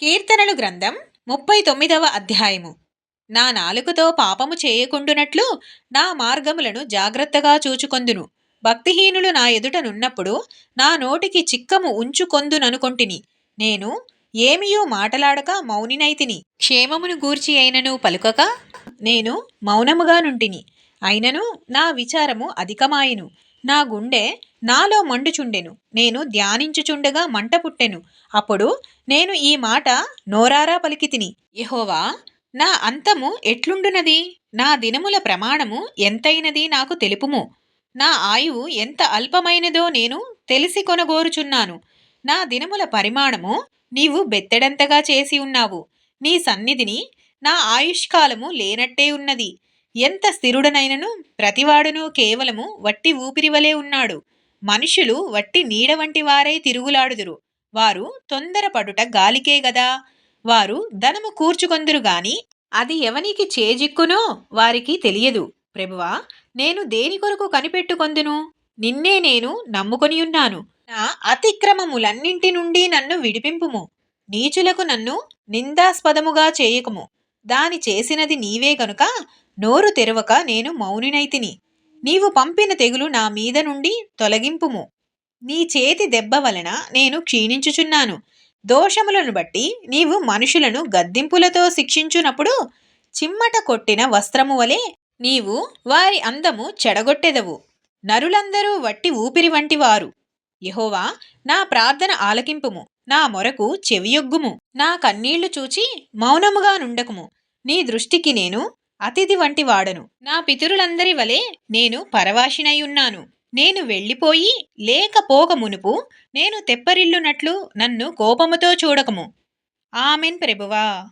కీర్తనలు గ్రంథం ముప్పై తొమ్మిదవ అధ్యాయము. నా నాలుకతో పాపము చేయకుండునట్లు నా మార్గములను జాగ్రత్తగా చూచుకొందును. భక్తిహీనులు నా ఎదుట నున్నప్పుడు నా నోటికి చిక్కము ఉంచుకొందుననుకొంటిని. నేను ఏమియూ మాటలాడక మౌనినైతిని. క్షేమమును గూర్చి అయినను పలుకక నేను మౌనముగా నుంటిని. అయినను నా విచారము అధికమాయెను. నా గుండె నాలో మండుచుండెను. నేను ధ్యానించుచుండగా మంట పుట్టెను. అప్పుడు నేను ఈ మాట నోరారా పలికితిని యహోవా నా అంతము ఎట్లుండునది? నా దినముల ప్రమాణము ఎంతైనది నాకు తెలుపుము. నా ఆయువు ఎంత అల్పమైనదో నేను తెలిసి కొనగోరుచున్నాను. నా దినముల పరిమాణము నీవు బెత్తెడంతగా చేసి ఉన్నావు. నీ సన్నిధిని నా ఆయుష్కాలము లేనట్టే ఉన్నది. ఎంత స్థిరుడనైనను ప్రతివాడును కేవలము వట్టి ఊపిరివలే ఉన్నాడు. మనుషులు వట్టి నీడ వంటి వారై తిరుగులాడుదురు. వారు తొందరపడుట గాలికే గదా. వారు ధనము కూర్చుకొందురు గాని అది ఎవనికి చేజిక్కునో వారికి తెలియదు. ప్రభువా నేను దేని కొరకు కనిపెట్టుకొందును? నిన్నే నేను నమ్ముకొనియున్నాను నా అతిక్రమములన్నింటి నుండి నన్ను విడిపింపుము. నీచులకు నన్ను నిందాస్పదముగా చేయకుము. దాని చేసినది నీవే గనుక నోరు తెరవక నేను మౌనినైతిని నీవు పంపిన తెగులు నా మీద నుండి తొలగింపుము. నీ చేతి దెబ్బ వలన నేను క్షీణించుచున్నాను. దోషములను బట్టి నీవు మనుషులను గద్దింపులతో శిక్షించునప్పుడు చిమ్మట కొట్టిన వస్త్రము వలె నీవు వారి అందము చెడగొట్టెదవు. నరులందరూ వట్టి ఊపిరి వంటి వారు యహోవా నా ప్రార్థన ఆలకింపుము. నా మొరకు చెవియొగ్గుము. నా కన్నీళ్ళు చూచి మౌనముగా నుండకుము. నీ దృష్టికి నేను అతిథి వంటి వాడను. నా పితరులందరి వలె నేను పరవాషినై ఉన్నాను. నేను వెళ్ళిపోయి లేకపోక మునుపు నేను తెప్పరిల్లునట్లు నన్ను కోపముతో చూడకము. ఆమెన్ ప్రభువా.